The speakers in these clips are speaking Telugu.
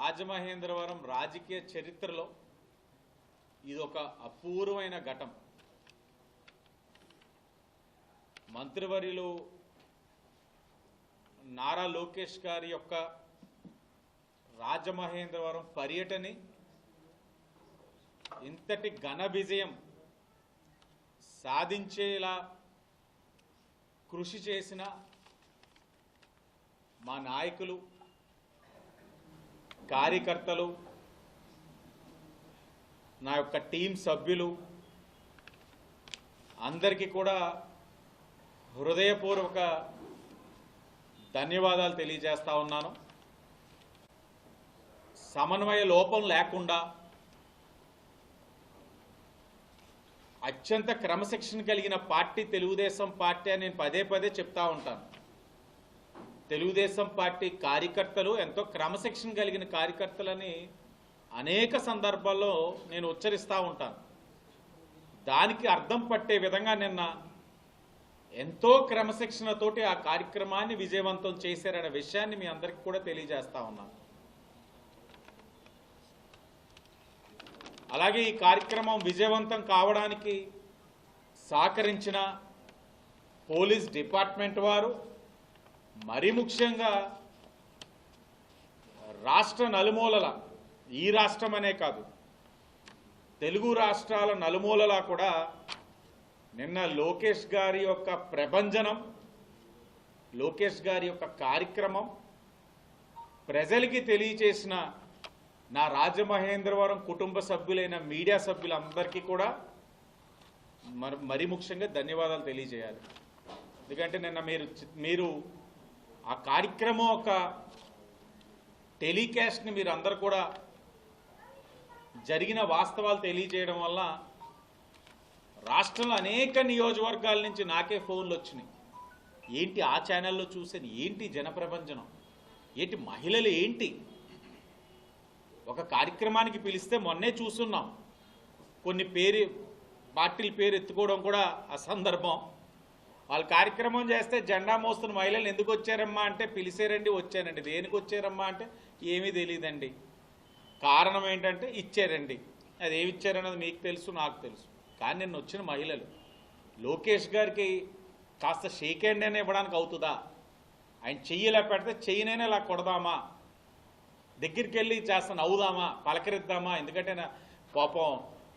రాజమహేంద్రవరం రాజకీయ చరిత్రలో ఇది ఒక అపూర్వమైన ఘటం. మంత్రివర్యులు నారా లోకేష్ గారి యొక్క రాజమహేంద్రవరం పర్యటని ఇంతటి ఘన విజయం సాధించేలా కృషి చేసిన మా నాయకులు కార్యకర్తలు నా యొక్క టీం సభ్యులు అందరికీ కూడా హృదయపూర్వక ధన్యవాదాలు తెలియజేస్తా ఉన్నాను. సమన్వయ లోపం లేకుండా అత్యంత క్రమశిక్షణ కలిగిన పార్టీ తెలుగుదేశం పార్టీ అని నేను పదే పదే చెప్తా ఉంటాను. తెలుగుదేశం పార్టీ కార్యకర్తలు ఎంతో క్రమశిక్షణ కలిగిన కార్యకర్తలని అనేక సందర్భాల్లో నేను ఉచ్చరిస్తూ ఉంటాను. దానికి అర్థం పట్టే విధంగా నిన్న ఎంతో క్రమశిక్షణతోటి ఆ కార్యక్రమాన్ని విజయవంతం చేశారనే విషయాన్ని మీ అందరికీ కూడా తెలియజేస్తా ఉన్నాను అలాగే ఈ కార్యక్రమం విజయవంతం కావడానికి సహకరించిన పోలీస్ డిపార్ట్మెంట్ వారు మరీ ముఖ్యంగా రాష్ట్ర నలుమూలల ఈ రాష్ట్రం అనే కాదు తెలుగు రాష్ట్రాల నలుమూలలా కూడా నిన్న లోకేష్ గారి యొక్క ప్రభంజనం లోకేష్ గారి యొక్క కార్యక్రమం ప్రజలకి తెలియచేసిన నా రాజమహేంద్రవరం కుటుంబ సభ్యులైన మీడియా సభ్యులందరికీ కూడా మరి ముఖ్యంగా ధన్యవాదాలు తెలియజేయాలి. ఎందుకంటే నిన్న మీరు మీరు ఆ కార్యక్రమం ఒక టెలికాస్ట్ని మీరు అందరు కూడా జరిగిన వాస్తవాలు తెలియజేయడం వల్ల రాష్ట్రంలో అనేక నియోజకవర్గాల నుంచి నాకే ఫోన్లు వచ్చినాయి. ఏంటి ఆ ఛానల్లో చూసాను ఏంటి జనప్రపంచనం ఏంటి మహిళలు ఏంటి? ఒక కార్యక్రమానికి పిలిస్తే మొన్నే చూస్తున్నాం. కొన్ని పేరు పార్టీల పేరు ఎత్తుకోవడం కూడా సందర్భం వాళ్ళు కార్యక్రమం చేస్తే జెండా మోస్తున్న మహిళలు ఎందుకు వచ్చారమ్మా అంటే పిలిచారండి వచ్చారండి. దేనికి వచ్చారమ్మా అంటే ఏమీ తెలియదండి కారణం ఏంటంటే ఇచ్చారండి. అది ఏమి ఇచ్చారన్నది మీకు తెలుసు నాకు తెలుసు. కానీ నిన్న వచ్చిన మహిళలు లోకేష్ గారికి కాస్త షేక్ హ్యాండ్ అయినా ఇవ్వడానికి అవుతుందా? ఆయన చెయ్యి ఇలా పెడితే చెయ్యినైనా ఇలా కొడదామా? దగ్గరికి వెళ్ళి చేస్తాను అవుదామా పలకరిద్దామా? ఎందుకంటే నా పాపం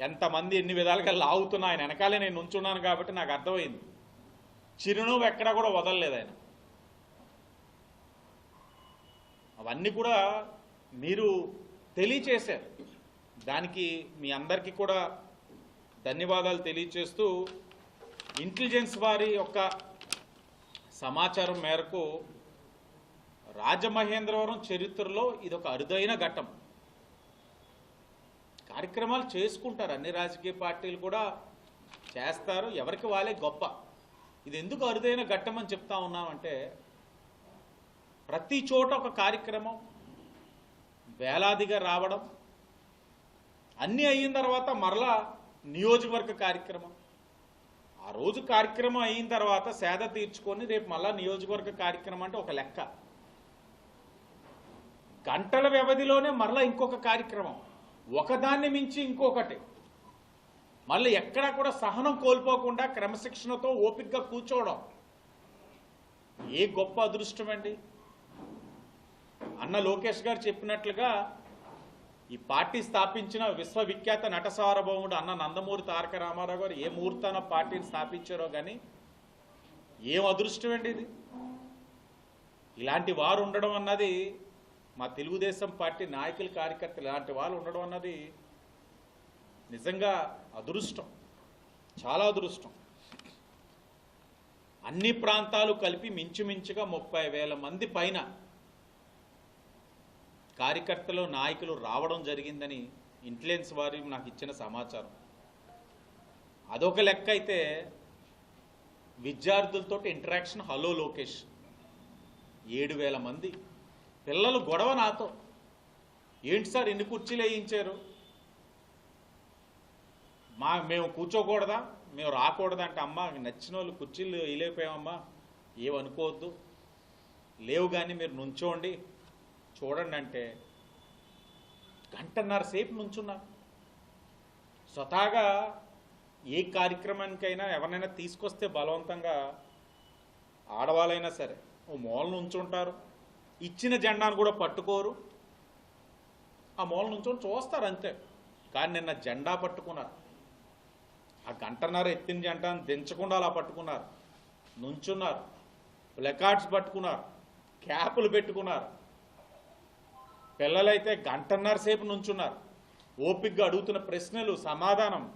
ఎంతమంది ఎన్ని విధాలుగా లాగుతున్నా ఆయన వెనకాలే నేను ఉంచున్నాను కాబట్టి నాకు అర్థమైంది. చిరునవ్వు ఎక్కడా కూడా వదలలేదు ఆయన. అవన్నీ కూడా మీరు తెలియచేశారు. దానికి మీ అందరికీ కూడా ధన్యవాదాలు తెలియచేస్తూ ఇంటెలిజెన్స్ వారి యొక్క సమాచారం మేరకు రాజమహేంద్రవరం చరిత్రలో ఇది ఒక అరుదైన ఘట్టం. కార్యక్రమాలు చేసుకుంటారు. అన్ని రాజకీయ పార్టీలు కూడా చేస్తారు. ఎవరికి వాళ్ళే గొప్ప. ఇది ఎందుకు అరుదైన ఘట్టం అని చెప్తా ఉన్నామంటే ప్రతి చోట ఒక కార్యక్రమం వేలాదిగా రావడం అన్నీ అయిన తర్వాత మరలా నియోజకవర్గ కార్యక్రమం. ఆ రోజు కార్యక్రమం అయిన తర్వాత సేద తీర్చుకొని రేపు మళ్ళా నియోజకవర్గ కార్యక్రమం అంటే ఒక లెక్క. గంటల వ్యవధిలోనే మరలా ఇంకొక కార్యక్రమం. ఒకదాన్ని మించి ఇంకొకటి. మళ్ళీ ఎక్కడా కూడా సహనం కోల్పోకుండా క్రమశిక్షణతో ఓపికగా కూర్చోవడం. ఏ గొప్ప అదృష్టం అండి? అన్న లోకేష్ గారు చెప్పినట్లుగా ఈ పార్టీ స్థాపించిన విశ్వవిఖ్యాత నట సార్వభౌముడు అన్న నందమూరి తారక రామారావు గారు ఏ ముహూర్తాన పార్టీని స్థాపించారో కానీ ఏం అదృష్టం అండి ఇది? ఇలాంటి వారు ఉండడం అన్నది మా తెలుగుదేశం పార్టీ నాయకులు కార్యకర్తలు ఇలాంటి వాళ్ళు ఉండడం అన్నది నిజంగా అదృష్టం. చాలా అదృష్టం. అన్ని ప్రాంతాలు కలిపి మించుమించుగా ముప్పై వేల మంది పైన కార్యకర్తలు నాయకులు రావడం జరిగిందని ఇంటెలిజెన్స్ వారి నాకు ఇచ్చిన సమాచారం. అదొక లెక్క అయితే విద్యార్థులతో ఇంటరాక్షన్ హలో లోకేష్ ఏడు వేల మంది. పిల్లలు గొడవ నాతో. ఏంటి సార్ ఎన్ని కుర్చీలు వేయించారు? మా మేము కూర్చోకూడదా? మేము రాకూడదా అంటే అమ్మ నచ్చిన వాళ్ళు కుర్చీలు వేయలేకపోయామమ్మా ఏమనుకోవద్దు. లేవు కానీ మీరు నుంచోండి. చూడండి అంటే గంటన్నర సేపు నుంచున్నారు స్వతహాగా ఏ కార్యక్రమానికైనా ఎవరినైనా తీసుకొస్తే బలవంతంగా ఆడవాళ్ళైనా సరే ఓ మూల నుంచుంటారు. ఇచ్చిన జెండాను కూడా పట్టుకోరు. ఆ మూల నుంచొని చూస్తారు అంతే. కానీ నిన్న జెండా పట్టుకున్నారు. ఆ గంటన్నర ఎత్తిన జెండాను దించకుండా అలా పట్టుకున్నారు. నుంచున్నారు. ప్లెకార్డ్స్ పట్టుకున్నారు. క్యాపులు పెట్టుకున్నారు. పిల్లలైతే గంటన్నర సేపు నుంచున్నారు. ఓపిక్గా అడుగుతున్న ప్రశ్నలు సమాధానం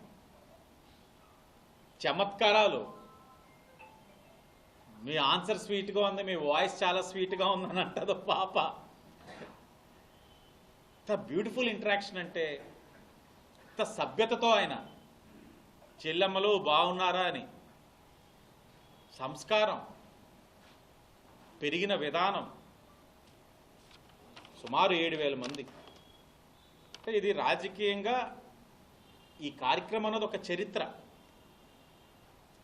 చమత్కారాలు. మీ ఆన్సర్ స్వీట్గా ఉంది మీ వాయిస్ చాలా స్వీట్గా ఉందని అంటదో పాప. ఇంత బ్యూటిఫుల్ ఇంటరాక్షన్ అంటే ఇంత సభ్యతతో ఆయన చెల్లెమ్మలు బాగున్నారా అని. సంస్కారం పెరిగిన విధానం. సుమారు ఏడు వేల మంది. అంటే ఇది రాజకీయంగా ఈ కార్యక్రమం అన్నది ఒక చరిత్ర.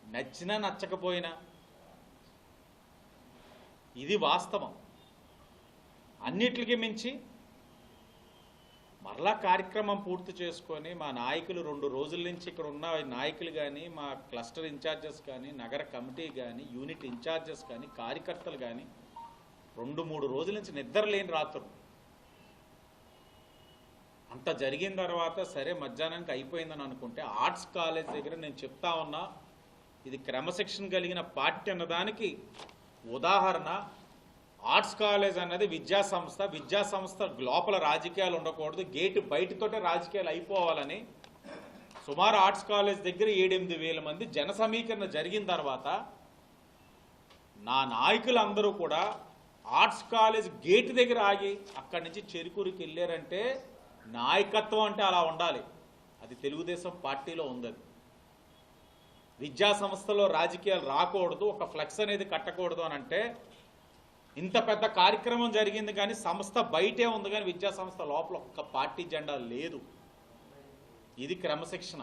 నచ్చినా నచ్చకపోయినా. ఇది వాస్తవం. అన్నిటికీ మించి మరలా కార్యక్రమం పూర్తి చేసుకొని మా నాయకులు రెండు రోజుల నుంచి ఇక్కడ ఉన్న నాయకులు కానీ మా క్లస్టర్ ఇన్ఛార్జెస్ కానీ నగర కమిటీ కానీ యూనిట్ ఇన్ఛార్జెస్ కానీ కార్యకర్తలు కానీ రెండు మూడు రోజుల నుంచి నిద్ర లేని రాత్రులు. అంత జరిగిన తర్వాత సరే మధ్యాహ్నానికి అయిపోయిందని అనుకుంటే ఆర్ట్స్ కాలేజ్ దగ్గర నేను చెప్తా ఉన్నా ఇది క్రమశిక్షణ కలిగిన పార్టీ అన్నదానికి ఉదాహరణ. ఆర్ట్స్ కాలేజ్ అన్నది విద్యా సంస్థ విద్యా సంస్థ లోపల రాజకీయాలు ఉండకూడదు గేటు బయటతోటే రాజకీయాలు అయిపోవాలని. సుమారు ఆర్ట్స్ కాలేజ్ దగ్గర ఏడెనిమిది వేల మంది జన సమీకరణ జరిగిన తర్వాత నా నాయకులందరూ కూడా ఆర్ట్స్ కాలేజ్ గేట్ దగ్గర ఆగి అక్కడి నుంచి చెరుకూరికి వెళ్ళారంటే నాయకత్వం అంటే అలా ఉండాలి. అది తెలుగుదేశం పార్టీలో ఉంది విద్యా సంస్థలో రాజకీయాలు రాకూడదు ఒక ఫ్లెక్స్ అనేది కట్టకూడదు అని అంటే ఇంత పెద్ద కార్యక్రమం జరిగింది కానీ సంస్థ బయటే ఉంది కానీ విద్యా సంస్థ లోపల ఒక్క పార్టీ జెండా లేదు. ఇది క్రమశిక్షణ.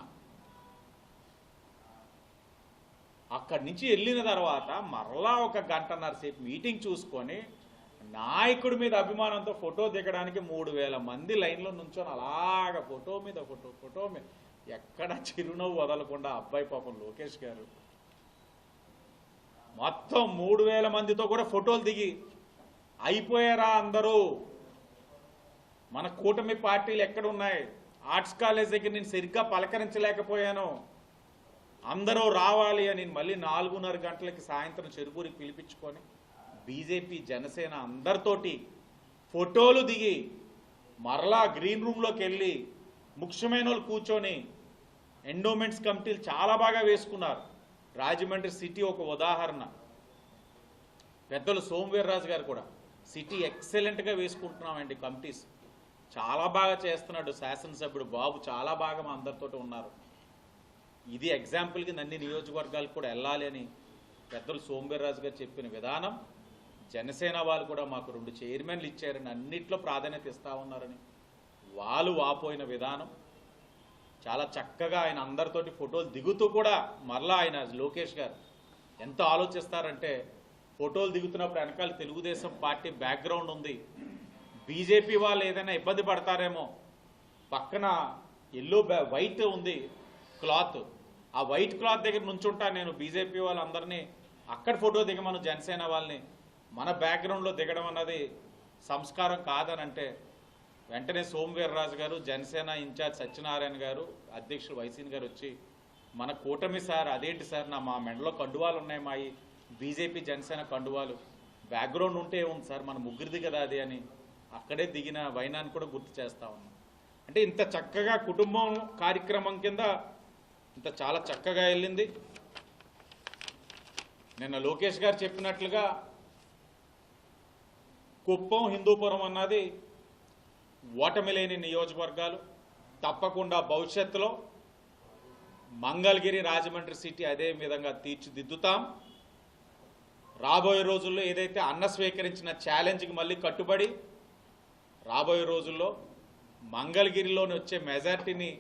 అక్కడి నుంచి వెళ్ళిన తర్వాత మరలా ఒక గంటన్నర సేపు మీటింగ్ చూసుకొని నాయకుడి మీద అభిమానంతో ఫోటో దిగడానికి మూడు వేల మంది లైన్లో నుంచొని అలాగ ఫోటో మీద ఫోటో ఫోటో మీద ఎక్కడ చిరునవ్వు వదలకుండా అబ్బాయి పాపం లోకేష్ గారు మొత్తం మూడు వేల మందితో కూడా ఫోటోలు దిగి. అయిపోయారా అందరూ? మన కూటమి పార్టీలు ఎక్కడున్నాయి ఆర్ట్స్ కాలేజ్ దగ్గర నేను సరిగ్గా పలకరించలేకపోయాను. అందరూ రావాలి అని మళ్ళీ నాలుగున్నర గంటలకి సాయంత్రం చెరుపూరికి పిలిపించుకొని బీజేపీ జనసేన అందరితోటి ఫోటోలు దిగి మరలా గ్రీన్ రూమ్లోకి వెళ్ళి ముఖ్యమైన వాళ్ళు కూర్చొని ఎండోమెంట్స్ కమిటీలు చాలా బాగా వేసుకున్నారు. రాజమండ్రి సిటీ ఒక ఉదాహరణ. పెద్దలు సోమవీర్రాజు గారు కూడా సిటీ ఎక్సలెంట్గా వేసుకుంటున్నామండి కమిటీస్. చాలా బాగా చేస్తున్నాడు శాసనసభ్యుడు బాబు చాలా బాగా మా అందరితో ఉన్నారు. ఇది ఎగ్జాంపుల్కి అన్ని నియోజకవర్గాలకు కూడా వెళ్ళాలి అని పెద్దలు సోమవీర్రాజు గారు చెప్పిన విధానం. జనసేన వాళ్ళు కూడా మాకు రెండు చైర్మన్లు ఇచ్చారని అన్నిట్లో ప్రాధాన్యత ఇస్తా ఉన్నారని వాళ్ళు వాపోయిన విధానం. చాలా చక్కగా ఆయన అందరితోటి ఫోటోలు దిగుతూ కూడా మరలా ఆయన లోకేష్ గారు ఎంత ఆలోచిస్తారంటే ఫోటోలు దిగుతున్నప్పుడు వెనకాల తెలుగుదేశం పార్టీ బ్యాక్గ్రౌండ్ ఉంది. బీజేపీ వాళ్ళు ఏదైనా ఇబ్బంది పడతారేమో. పక్కన ఎల్లో బ్యా వైట్ ఉంది క్లాత్ ఆ వైట్ క్లాత్ దగ్గర నుంచుంటా నేను బీజేపీ వాళ్ళందరినీ అక్కడ ఫోటో దిగమను జనసేన వాళ్ళని. మన బ్యాక్గ్రౌండ్లో దిగడం అన్నది సంస్కారం కాదనంటే వెంటనే సోమవీర్రాజు గారు జనసేన ఇన్ఛార్జ్ సత్యనారాయణ గారు అధ్యక్షుడు వైసీన్ గారు వచ్చి మన కూటమి సార్ అదేంటి సార్ నా మా మెండలో కండువాలు ఉన్నాయి మా బీజేపీ జనసేన కండువాలు. బ్యాక్గ్రౌండ్ ఉంటే ఉంది సార్ మన ముగ్గురిది కదా అది అని అక్కడే దిగిన వైనాన్ని కూడా గుర్తు చేస్తా ఉన్నాం. అంటే ఇంత చక్కగా కుటుంబం కార్యక్రమం కింద ఇంత చాలా చక్కగా వెళ్ళింది. నిన్న లోకేష్ గారు చెప్పినట్లుగా కుప్పం హిందూపురం అన్నది ఓటమి లేని నియోజకవర్గాలు తప్పకుండా భవిష్యత్తులో మంగళగిరి రాజమండ్రి సిటీ అదే విధంగా తీర్చిదిద్దుతాం. రాబోయే రోజుల్లో ఏదైతే అన్న స్వీకరించిన ఛాలెంజ్కి మళ్ళీ కట్టుబడి రాబోయే రోజుల్లో మంగళగిరిలోని వచ్చే మెజార్టీని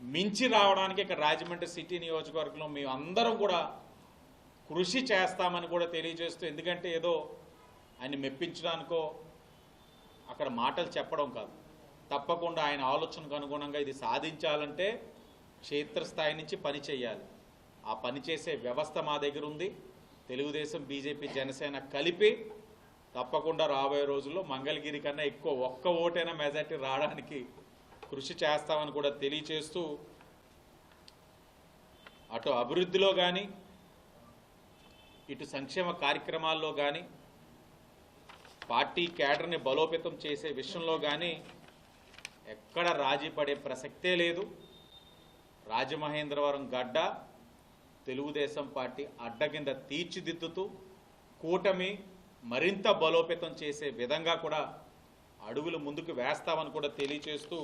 మించి రావడానికి ఇక్కడ రాజమండ్రి సిటీ నియోజకవర్గంలో మేము అందరం కూడా కృషి చేస్తామని కూడా తెలియజేస్తూ ఎందుకంటే ఏదో ఆయన మెప్పించడానికో అక్కడ మాటలు చెప్పడం కాదు. తప్పకుండా ఆయన ఆలోచనకు అనుగుణంగా ఇది సాధించాలంటే క్షేత్రస్థాయి నుంచి పని చేయాలి. ఆ పని చేసే వ్యవస్థ మా దగ్గర ఉంది. తెలుగుదేశం బీజేపీ జనసేన కలిపి తప్పకుండా రాబోయే రోజుల్లో మంగళగిరి కన్నా ఎక్కువ ఒక్క ఓటైనా మెజార్టీ రావడానికి కృషి చేస్తామని కూడా తెలియచేస్తూ అటు అభివృద్ధిలో కానీ ఇటు సంక్షేమ కార్యక్రమాల్లో కానీ పార్టీ క్యాడర్ని బలోపేతం చేసే విషయంలో కానీ ఎక్కడ రాజీ పడే ప్రసక్తే లేదు. రాజమహేంద్రవరం గడ్డ తెలుగుదేశం పార్టీ అడ్డ కింద తీర్చిదిద్దుతూ కూటమి మరింత బలోపేతం చేసే విధంగా కూడా అడుగులు ముందుకు వేస్తామని కూడా తెలియచేస్తూ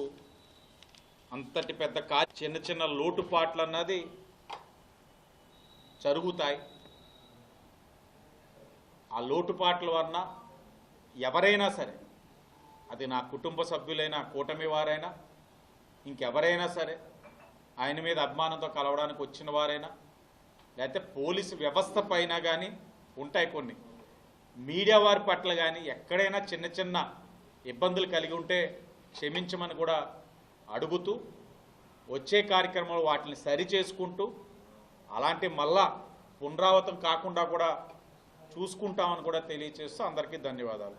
అంతటి పెద్ద కా చిన్న చిన్న లోటుపాట్లు అన్నది జరుగుతాయి. ఆ లోటుపాట్ల వలన ఎవరైనా సరే అది నా కుటుంబ సభ్యులైనా కూటమి వారైనా ఇంకెవరైనా సరే ఆయన మీద అభిమానంతో కలవడానికి వచ్చిన వారైనా లేకపోతే పోలీసు వ్యవస్థ పైన కానీ ఉంటాయి కొన్ని. మీడియా వారి పట్ల కానీ ఎక్కడైనా చిన్న చిన్న ఇబ్బందులు కలిగి ఉంటే క్షమించమని కూడా అడుగుతూ వచ్చే కార్యక్రమంలో వాటిని సరి చేసుకుంటూ అలాంటి మళ్ళా పునరావృతం కాకుండా కూడా చూసుకుంటామని కూడా తెలియచేస్తూ అందరికీ ధన్యవాదాలు.